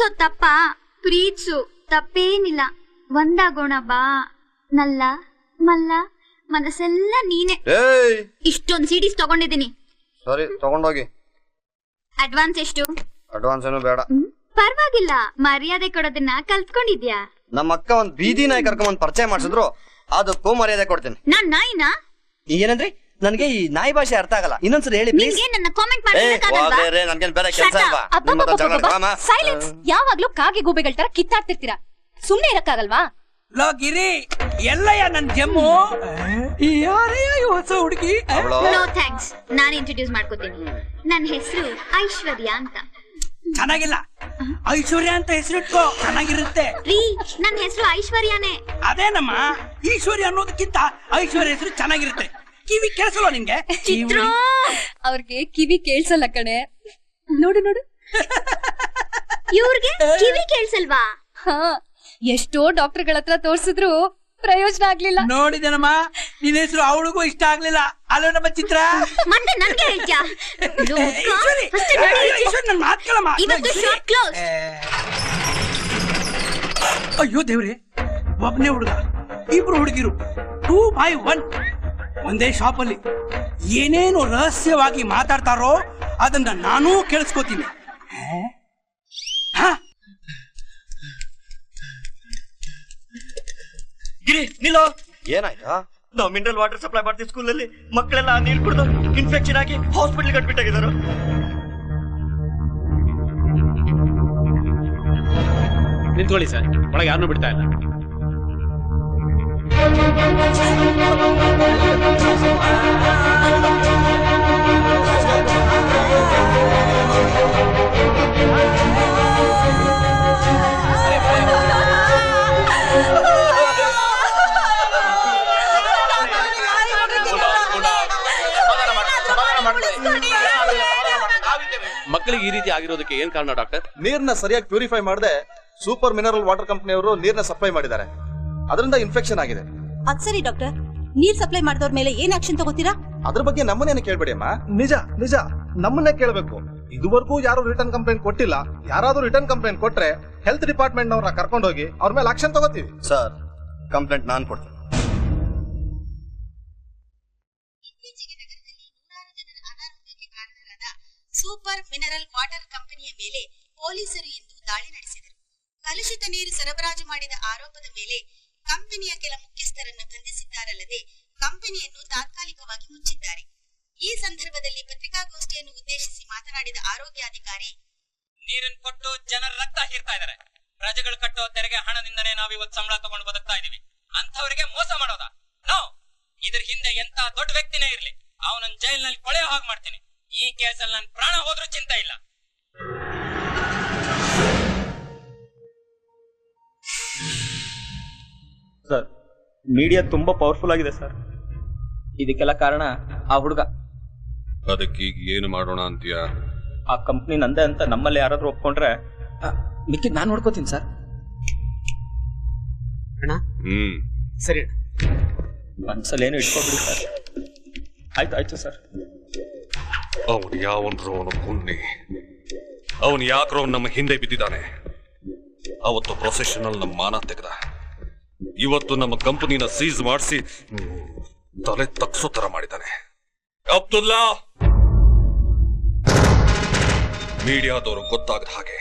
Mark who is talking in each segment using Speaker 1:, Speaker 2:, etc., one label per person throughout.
Speaker 1: ಪ್ರೀತ್ಸೋ ತಪ್ಪ. ಪ್ರೀತ್ಸು ತಪ್ಪೇನಿಲ್ಲ. ಒಂದಾಗೋಣ ಬಾ. ನಲ್ಲ ಮಲ್ಲ ಮನಸ್ಸೆಲ್ಲ ನೀನೆ.
Speaker 2: ಏಯ್!
Speaker 1: ಇಷ್ಟೊಂದ್ ಸಿಡೀಸ್ ತಗೊಂಡಿದ್ದೀನಿ.
Speaker 2: ಸರಿ ತಗೊಂಡೋಗಿ.
Speaker 1: ಅಡ್ವಾನ್ಸ್ ಎಷ್ಟು?
Speaker 2: ಅಡ್ವಾನ್ಸ್ ಏನು ಬೇಡ.
Speaker 1: ಪರವಾಗಿಲ್ಲ. ಮರ್ಯಾದೆ ಕೊಡೋದನ್ನ ಕಲ್ತ್ಕೊಂಡಿದ್ಯಾ?
Speaker 2: ನಮ್ಮ ಅಕ್ಕ ಒಂದ್ ಬೀದಿ ನಾಯಿ ಕರ್ಕೊಂಡ್ ಪರಿಚಯ ಮಾಡಿಸಿದ್ರು. ಅದಕ್ಕೂ ಮರ್ಯಾದೆ ಕೊಡ್ತೀನಿ.
Speaker 1: ನಾನ್ ನಾಯಿನಾ?
Speaker 3: ಏನಂದ್ರಿ? ನನಗೆ ಈ ನಾಯಿ ಭಾಷೆ ಅರ್ಥ ಆಗಲ್ಲ. ಇನ್ನೊಂದ್ಸರಿ ಹೇಳಿ ಪ್ಲೀಸ್
Speaker 1: ನಿಮ್ಗೆ ನನ್ನ ಕಾಮೆಂಟ್
Speaker 2: ಏ
Speaker 1: ಮಾಡ್ಲಿಕ್ಕಾಗಲ್ವಾ
Speaker 2: ಹೋಗ್ಲೇ ರೇ, ನನ್ಗೇನ್ ಬೇರೆ ಕೆಲಸ ಇಲ್ವಾ? ನಿಮ್ಮ ಹತ್ರ ಜಗಳ ಆಡೋಣ?
Speaker 4: ಸೈಲೆನ್ಸ್ ಯಾವಾಗ್ಲೂ ಕಾಗೆ ಗೂಬೆಗಳ ತರ ಕಿತ್ತಾಡ್ತಿರ್ತೀರಾ? ಸುಮ್ನೆ ಇರಕ್ಕಾಗಲ್ವಾ?
Speaker 5: ಲೋ ಗಿರಿ ಎಲ್ಲಯ್ಯ ನನ್ ಜಮ್ಮು? ಯಾರೇ ಹೊಸ ಹುಡುಗಿ?
Speaker 2: ಅವ್ಳು?
Speaker 1: ನೋ ಥ್ಯಾಂಕ್ಸ್ ನಾನ್ ಇಂಟ್ರೊಡ್ಯೂಸ್ ಮಾಡ್ಕೋತೀನಿ. ನನ್ನ ಹೆಸರು ಐಶ್ವರ್ಯ ಅಂತ.
Speaker 5: ಚೆನ್ನಾಗಿಲ್ಲ. ಐಶ್ವರ್ಯ ಅಂತ ಹೆಸರಿಟ್ಕೋ ಚೆನ್ನಾಗಿರುತ್ತೆ.
Speaker 1: ರೀ ನನ್ನ ಹೆಸರು ಐಶ್ವರ್ಯನೇ.
Speaker 5: ಅದೇನಮ್ಮ? ಈಶ್ವರ್ಯ ಅನ್ನೋದಕ್ಕಿಂತ ಐಶ್ವರ್ಯ ಹೆಸರು ಚೆನ್ನಾಗಿರುತ್ತೆ. ಕಿವಿ ಕೇಳಿಸಲ್ಲ ನಿಂಗೆ?
Speaker 1: ಚಿತ್ರ!
Speaker 4: ಅವ್ರಿಗೆ ಕಿವಿ ಕೇಳಿಸಲ್ಲ ಕಣೆ. ನೋಡು ನೋಡು.
Speaker 1: ಇವ್ರಿಗೆ ಕಿವಿ ಕೇಳಿಸಲ್ವಾ?
Speaker 4: ಹಾ ಎಷ್ಟೋ ಡಾಕ್ಟರ್ಗಳ ಹತ್ರ ತೋರ್ಸಿದ್ರು ಪ್ರಯೋಜನ ಆಗ್ಲಿಲ್ಲ.
Speaker 5: ನೋಡಿದನಮ್ಮ ನಿನ್ ಹೆಸರು ಅವಳಿಗೂ ಇಷ್ಟ ಆಗ್ಲಿಲ್ಲ. ಅಲ್ಲೋ ನಮ್ಮ ಚಿತ್ರ.
Speaker 1: ಮತ್ತೆ ನನ್ಗೆ ಹೇಳ್ತ್ಯಾ? ಲೋಕ,
Speaker 5: ಈಶ್ವರಿ,
Speaker 1: first
Speaker 5: ಏ,
Speaker 1: ನಡಿ ಈಚೆ.
Speaker 5: ಈಶ್ವರಿ, ನನ್ ಮಾತ್ ಕೇಳಮ್ಮ.
Speaker 1: ಇವತ್ತು
Speaker 5: ಈಶ್ವರಿ.
Speaker 1: ಶಾಪ್ ಕ್ಲೋಸ್
Speaker 5: ಏ. ಅಯ್ಯೋ ದೇವ್ರೆ ಒಬ್ನೇ ಹುಡುಗ ಇಬ್ರು ಹುಡುಗಿರು ಟೂ ಬೈ ಒನ್ ಒಂದೇ ಶಾಪ್ ಅಲ್ಲಿ ಏನೇನು ರಹಸ್ಯವಾಗಿ ಮಾತಾಡ್ತಾರೋ ಅದನ್ನ ನಾನೂ ಕೇಳಿಸ್ಕೋತೀನಿ. ಹಾ?
Speaker 3: ಗಿರಿ ನಿಲ್ಲೋ.
Speaker 2: ಏನಾಯ್ತಾ?
Speaker 3: ನಾವು ಮಿನರಲ್ ವಾಟರ್ ಸಪ್ಲೈ ಮಾಡ್ತೀವಿ ಸ್ಕೂಲಲ್ಲಿ ಮಕ್ಕಳೆಲ್ಲ ನೀರು ಕುಡಿದು ಇನ್ಫೆಕ್ಷನ್ ಆಗಿ ಹಾಸ್ಪಿಟಲ್ ಕಟ್ಬಿಟ್ಟಾಗಿದ್ದಾರೆ
Speaker 6: ನಿಂತ್ಕೊಳ್ಳಿ ಸರ್. ಒಳಗೆ ಯಾರನ್ನೂ ಬಿಡ್ತಾ ಇಲ್ಲ. ಮಕ್ಕಳಿಗೆ ಈ ರೀತಿ ಆಗಿರೋದಕ್ಕೆ ಏನ್ ಕಾರಣ, ಡಾಕ್ಟರ್?
Speaker 7: ನೀರ್ನ ಸರಿಯಾಗಿ ಪ್ಯೂರಿಫೈ ಮಾಡದೆ ಸೂಪರ್ ಮಿನರಲ್ ವಾಟರ್ ಕಂಪನಿಯವರು ನೀರ್ನ ಸಪ್ಲೈ ಮಾಡಿದ್ದಾರೆ. ಅದರಿಂದ ಇನ್ಫೆಕ್ಷನ್ ಆಗಿದೆ.
Speaker 8: ಅದ್ ಸರಿ ಡಾಕ್ಟರ್. ನೀರ್ ಸಪ್ಲೈ ಮಾಡಿದವ್ರ ಮೇಲೆ ಏನ್ ಆಕ್ಷನ್ ತಗೋತೀರಾ?
Speaker 7: ಅದ್ರ ಬಗ್ಗೆ ನಮ್ಮನ್ನೇನು ಕೇಳ್ಬೇಡಿ ಅಮ್ಮ. ನಿಜ ನಿಜ. ನಮ್ಮನ್ನೇ ಕೇಳಬೇಕು. ಇದುವರೆಗೂ ಯಾರು ರಿಟರ್ನ್ ಕಂಪ್ಲೇಂಟ್ ಕೊಟ್ಟಿಲ್ಲ. ಯಾರಾದ್ರೂ ರಿಟರ್ನ್ ಕಂಪ್ಲೇಂಟ್ ಕೊಟ್ರೆ ಹೆಲ್ತ್ ಡಿಪಾರ್ಟ್ಮೆಂಟ್ ನವ್ರನ್ನ ಕರ್ಕೊಂಡೋಗಿ ಅವ್ರ ಮೇಲೆ ಆಕ್ಷನ್ ತಗೋತೀವಿ.
Speaker 2: ಸರ್ ಕಂಪ್ಲೇಂಟ್ ನಾನ್ ಕೊಡ್ತೀನಿ.
Speaker 8: ಇತ್ತೀಚೆಗೆ ನಗರದಲ್ಲಿ ನೂರಾರು ಜನರ ಅನಾರೋಗ್ಯಕ್ಕೆ ಕಾರಣರಾದ ಸೂಪರ್ ಮಿನರಲ್ ವಾಟರ್ ಕಂಪನಿಯ ಮೇಲೆ ಪೊಲೀಸರು ಇಂದು ದಾಳಿ ನಡೆಸಿದರು. ಕಲುಷಿತ ನೀರು ಸರಬರಾಜು ಮಾಡಿದ ಆರೋಪದ ಮೇಲೆ ಕಂಪನಿಯ ಕೆಲ ಮುಖ್ಯಸ್ಥರನ್ನು ಬಂಧಿಸಿದ್ದಾರಲ್ಲದೆ ಕಂಪನಿಯನ್ನು ತಾತ್ಕಾಲಿಕವಾಗಿ ಮುಚ್ಚಿದ್ದಾರೆ. ಈ ಸಂದರ್ಭದಲ್ಲಿ ಪತ್ರಿಕಾಗೋಷ್ಠಿಯನ್ನು ಉದ್ದೇಶಿಸಿ ಮಾತನಾಡಿದ ಆರೋಗ್ಯಾಧಿಕಾರಿ
Speaker 9: ನೀರನ್ನು ಕೊಟ್ಟು ಜನರ ರಕ್ತ ಹೀರ್ತಾ ಇದಾರೆ. ಪ್ರಜೆಗಳು ಕಟ್ಟೋ ತೆರಿಗೆ ಹಣದಿಂದನೇ ನಾವು ಇವತ್ತು ಸಂಬಳ ತಗೊಂಡು ಬದುಕ್ತಾ ಇದೀವಿ. ಅಂತವರಿಗೆ ಮೋಸ ಮಾಡೋದಾ? ನೋ. ಇದ್ರ ಹಿಂದೆ ಎಂತ ದೊಡ್ಡ ವ್ಯಕ್ತಿನೇ ಇರ್ಲಿ. ಅವನನ್ನ ಜೈಲಿನಲ್ಲಿ ಕೊಳೆಯೋ ಹಾಗೆ ಮಾಡ್ತೀನಿ. ಈ ಕೇಸಲ್ಲಿ ನನ್ ಪ್ರಾಣ ಹೋದ್ರೂ ಚಿಂತೆ ಇಲ್ಲ.
Speaker 3: ಸರ್ ಮೀಡಿಯಾ ತುಂಬಾ ಪವರ್ಫುಲ್ ಆಗಿದೆ ಸರ್. ಇದಕ್ಕೆಲ್ಲ ಕಾರಣ ಆ ಹುಡುಗ.
Speaker 10: ಅದಕ್ಕೆ ಈಗ ಏನು ಮಾಡೋಣ ಅಂತೀಯ?
Speaker 3: ಆ ಕಂಪ್ನಿ ನಂದೇ ಅಂತ ನಮ್ಮಲ್ಲಿ ಯಾರಾದ್ರೂ ಒಪ್ಕೊಂಡ್ರೆ ಮಿಕ್ಕಿದ್ ನಾನು ನೋಡ್ಕೋತೀನಿ ಸರ್.
Speaker 10: ಹ್ಮ್.
Speaker 6: ಸರಿ.
Speaker 3: ಮನ್ಸಲ್ಲಿ ಏನು ಇಟ್ಕೊಬಿಡಿ ಸರ್. ಆಯ್ತು ಆಯ್ತು ಸರ್.
Speaker 10: ಅವನು ಯಾವನ್ರು ಅವನು ಕುನ್ನಿ ಅವನು ಯಾಕ್ರೋ ನಮ್ಮ ಹಿಂದೆ ಬಿದ್ದಿದ್ದಾನೆ. ಅವತ್ತು ಪ್ರೊಫೆಷನಲ್ ನಮ್ಮ ಮಾನ ತೆಗೆದ. ಇವತ್ತು ನಮ್ಮ ಕಂಪನಿನ ಸೀಸ್ ಮಾಡಿಸಿ ತಲೆ ತಗ್ಸೋ ತರ ಮಾಡಿದ್ದಾನೆ. ಅಬ್ದುಲ್ಲಾ! ಮೀಡಿಯಾದವರು ಗೊತ್ತಾಗದ ಹಾಗೆ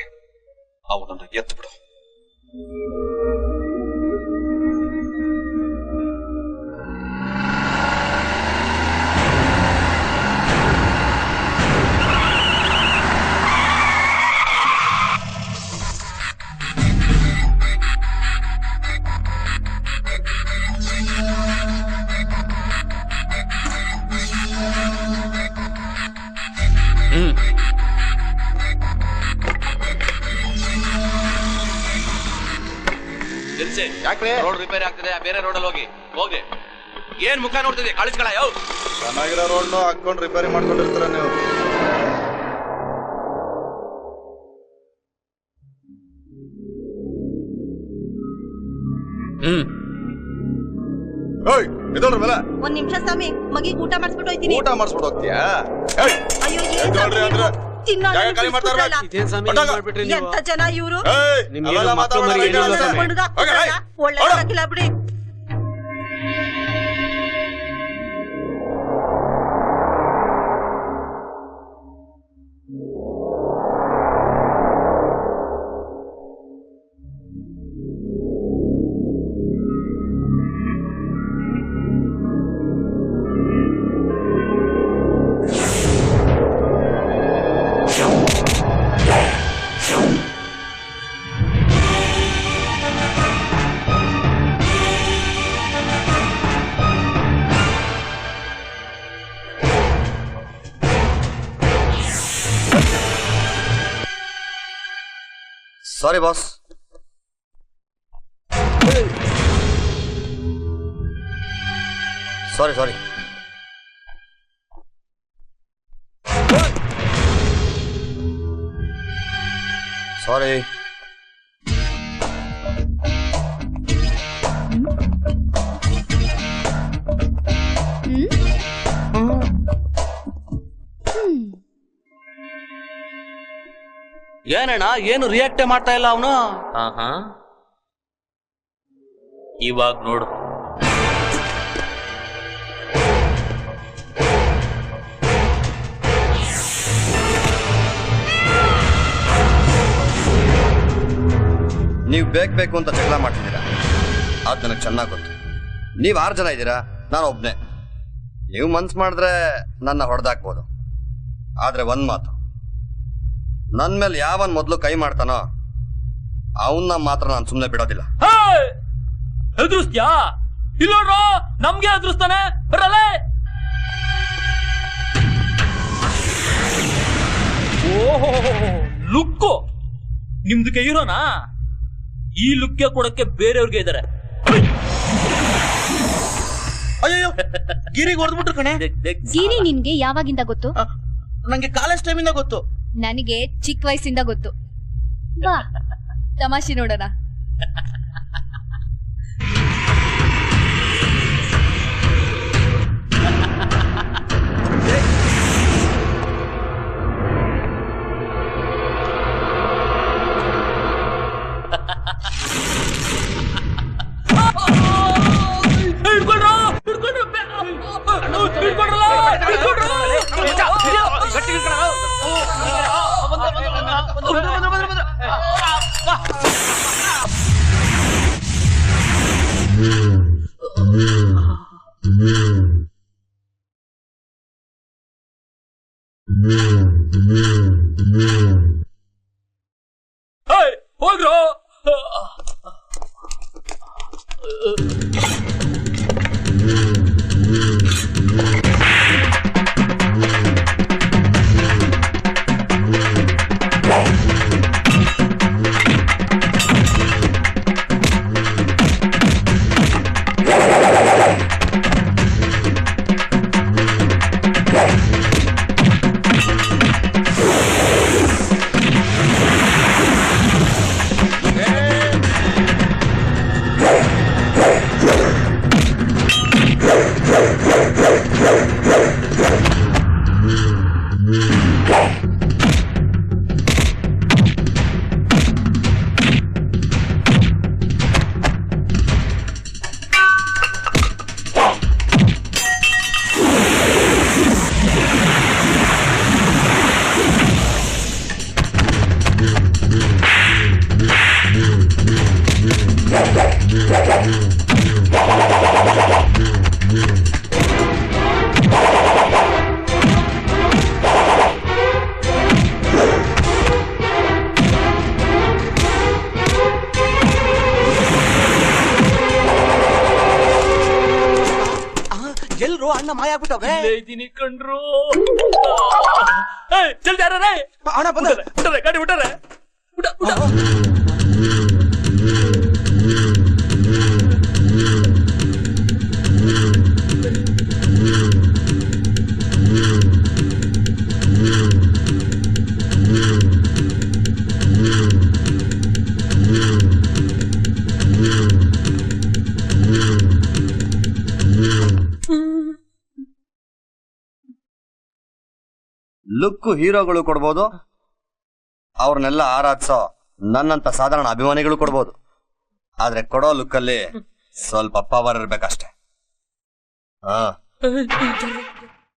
Speaker 10: ಅವನನ್ನು ಎತ್ತು ಬಿಡು
Speaker 6: ನಿಲ್ಸಿ
Speaker 7: ಯಾಕೆ
Speaker 6: ರೋಡ್ ರಿಪೇರಿ ಆಗ್ತಿದೆ ಬೇರೆ ರೋಡಲ್ಲಿ ಹೋಗಿ. ಹೋಗಿ ಏನ್ ಮುಖ ನೋಡ್ತಿದ್ದೆ? ಕಳಿಸ್ಕೊಳ ಯೋ.
Speaker 7: ಚೆನ್ನಾಗಿರೋ ರೋಡ್ ಹಾಕೊಂಡು ರಿಪೇರಿ ಮಾಡ್ಕೊಂಡಿರ್ತೀರ ನೀವು.
Speaker 6: ಹ್ಮ್.
Speaker 7: ಏಯ್! ಇದೋಡ್ರ ಮೇಲೆ.
Speaker 8: ಒಂದ್ ನಿಮಿಷ ಸ್ವಾಮಿ ಮಗಿಗ್ ಊಟ ಮಾಡಿಸ್ಬಿಟ್ಟು ಹೋಯ್ತೀನಿ.
Speaker 7: ಊಟ ಮಾಡಿಸ್ಬಿಟ್ಟು ಹೋಗ್ತೀಯಾ? ಏಯ್!
Speaker 8: ಅಯ್ಯೋ ಏನ್
Speaker 7: ಎದ್ದೇಳ್ರಿ ಅಂದ್ರೆ?
Speaker 8: ತಿನ್ನೋ
Speaker 6: ಜಾಗ ಖಾಲಿ ಮಾಡ್ತಾ ಇರ್ಬೇಕು.
Speaker 5: ಇದೇನ್ ಸ್ವಾಮಿ
Speaker 6: ಹೊರ್ಟೋಗು.
Speaker 5: ಮಾಡ್ಬಿಟ್ರಿ ನೀವು?
Speaker 8: ಎಂತ ಜನ ಇವರು?
Speaker 6: ಏಯ್,
Speaker 5: ಮರಿ ಏನಿಲ್ಲ ಸ್ವಾಮಿ.
Speaker 8: ಒಳ್ಳೆ ಬಿಡಿ.
Speaker 2: ಸಾರಿ ಬಾಸ್ ಸಾರಿ ಸಾರಿ ಸಾರಿ
Speaker 11: ಏನಣ್ಣ ಏನು ರಿಯಾಕ್ಟ್ ಮಾಡ್ತಾ ಇಲ್ಲ ಅವನು?
Speaker 9: ಇವಾಗ ನೋಡು.
Speaker 2: ನೀವು ಬೇಕು ಬೇಕು ಅಂತ ಜಗಳ ಮಾಡ್ತಿದ್ದೀರಾ? ಅದು ನನಗೆ ಚೆನ್ನಾಗಿ ಗೊತ್ತು. ನೀವು ಆರು ಜನ ಇದ್ದೀರಾ? ನಾನು ಒಬ್ಬನೇ ನೀವು ಮನ್ಸು ಮಾಡಿದ್ರೆ ನನ್ನ ಹೊಡೆದಾಕ್ಬೋದು. ಆದರೆ ಒಂದು ಮಾತು. ನನ್ನ ಮೇಲೆ ಯಾವನ್ ಮೊದಲು ಕೈ ಮಾಡ್ತಾನೋ ಅವನ್ನ ಮಾತ್ರ ನಾನು ಸುಮ್ಮನೆ ಬಿಡೋದಿಲ್ಲ.
Speaker 9: ಎದುರಿಸ್ತ್ಯಾ ಇಲ್ಲ ನಮ್ಗೆ ಎದುರಿಸ್ತಾನೆ ಬರಲೇ! ಓಹೋ ಲುಕ್ಕು! ನಿಮ್ದಕ್ಕೆ ಹೀರೋನಾ ಈ ಲುಕ್ಗೆ ಕೊಡಕ್ಕೆ ಬೇರೆಯವ್ರಿಗೆ ಇದಾರೆ.
Speaker 11: ಅಯ್ಯೋ ಗಿರಿಗೆ ಹೊಡೆದ್ಬಿಟ್ರು ಕಣೆ.
Speaker 4: ಗಿರಿ ನಿನ್ಗೆ ಯಾವಾಗಿಂದ ಗೊತ್ತು?
Speaker 11: ನಂಗೆ ಕಾಲೇಜ್ ಟೈಮಿಂದ ಗೊತ್ತು.
Speaker 4: ನನಗೆ ಚಿಕ್ಕ ವಯಸ್ಸಿಂದ ಗೊತ್ತು. ಬಾ. ತಮಾಷೆ ನೋಡೋಣ.
Speaker 9: ಏಯ್,
Speaker 11: ಅಣ್ಣ ಮಾಯ ಆಗ್ಬಿಟ್ಟವ್ರೆ
Speaker 9: ಇದೀನಿ ಕಣ್ರು. ಜಲ್ದಿ ಯಾರೇ
Speaker 11: ಅಣ್ಣ
Speaker 9: ಬಂದ್ರೆ ಗಾಡಿ ಬಿಟ್ಟರೆ
Speaker 2: ಲುಕ್ ಹೀರೋಗಳು ಕೊಡ್ಬೋದು. ಅವ್ರನ್ನೆಲ್ಲ ಆರಾಧಿಸೋ ನನ್ನಂತ ಸಾಧಾರಣ ಅಭಿಮಾನಿಗಳು ಕೊಡ್ಬೋದು. ಆದ್ರೆ ಕೊಡೋ ಲುಕ್ಕಲ್ಲಿ ಸ್ವಲ್ಪ ಪವರ್ ಇರ್ಬೇಕಷ್ಟೆ. ಹ.